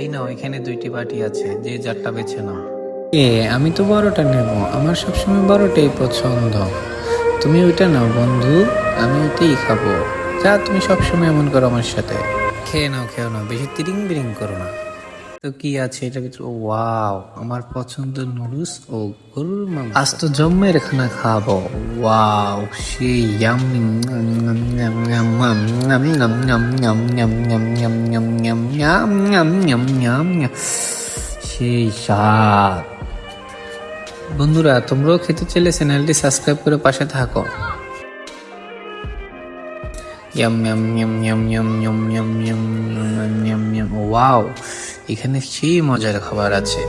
এই নাও এখানে দুইটি বাটি আছে যে যারটা বেছে নাও এ আমি তো বড়টা নেব আমার সবসময় বড়টাই পছন্দ তুমি ওইটা নাও বন্ধু আমি ওইটাই খাব যা তুমি সবসময় এমন করো আমার সাথে খেয়ে নাও খেয়ে নাও বেশি তিরিং বিরিং করো না তো কি আছে এটার ভিতরে ওয়াও আমার পছন্দের নুডলস ও গরুর মাংস আজ তো জম্মের খানা খাব ওয়াও সেই ইয়াম্মি সেই স্বাদ। বন্ধুরা, তোমরাও খেতে চাইলে চ্যানেলটি সাবস্ক্রাইব করে পাশে থাকো। ওয়াও এখানে সেই মজার খাবার আছে?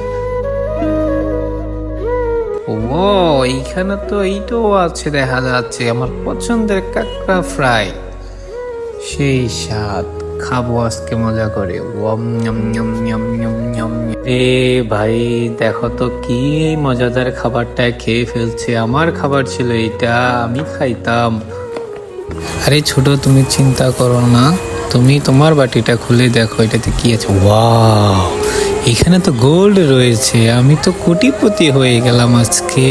ও এইখানে তো এইটাও আছে, দেখা যাচ্ছে, আমার পছন্দের কাঁকড়া ফ্রাই। সেই স্বাদ। খাব আজকে মজা করে। রে ভাই, দেখো তো কি মজাদার খাবারটা খেয়ে ফেলছে। আমার খাবার ছিল এটা আমি খাইতাম। আরে ছোট, তুমি চিন্তা করো না। তুমি তোমার বাটিটা খুলে দেখো, এটাতে কি আছে। ওয়াও, এখানে তো গোল্ড রয়েছে। আমি তো কোটিপতি হয়ে গেলাম আজকে।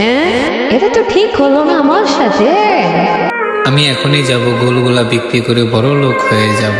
হ্যাঁ এটা তো ঠিক হলো না আমার সাথে। আমি এখনই যাব গোলগুলা বিক্রি করে বড় লোক হয়ে যাব।